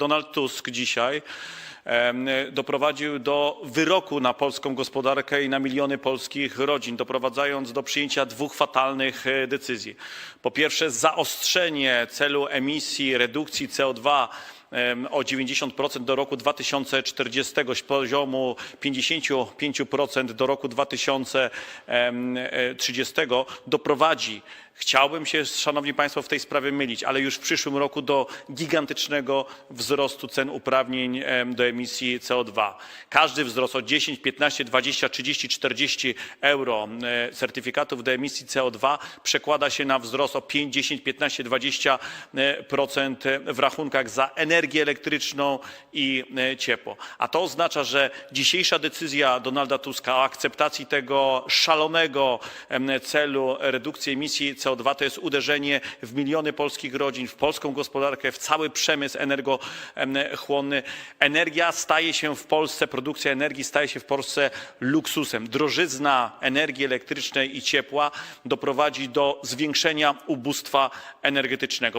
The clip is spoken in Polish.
Donald Tusk dzisiaj doprowadził do wyroku na polską gospodarkę i na miliony polskich rodzin, doprowadzając do przyjęcia dwóch fatalnych e, decyzji. Po pierwsze, zaostrzenie celu emisji redukcji CO2 em, o 90% do roku 2040 z poziomu 55% do roku 2030 doprowadzi, chciałbym się, szanowni państwo, w tej sprawie mylić, ale już w przyszłym roku do gigantycznego wzrostu cen uprawnień do CO2. Każdy wzrost o 10, 15, 20, 30, 40 euro e, certyfikatów do emisji CO2 przekłada się na wzrost o 5, 10, 15, 20% e, procent w rachunkach za energię elektryczną i e, ciepło. A to oznacza, że dzisiejsza decyzja Donalda Tuska o akceptacji tego szalonego celu redukcji emisji CO2 to jest uderzenie w miliony polskich rodzin, w polską gospodarkę, w cały przemysł energochłonny. Energia staje się w Polsce, produkcja energii staje się w Polsce luksusem. Drożyzna energii elektrycznej i ciepła doprowadzi do zwiększenia ubóstwa energetycznego.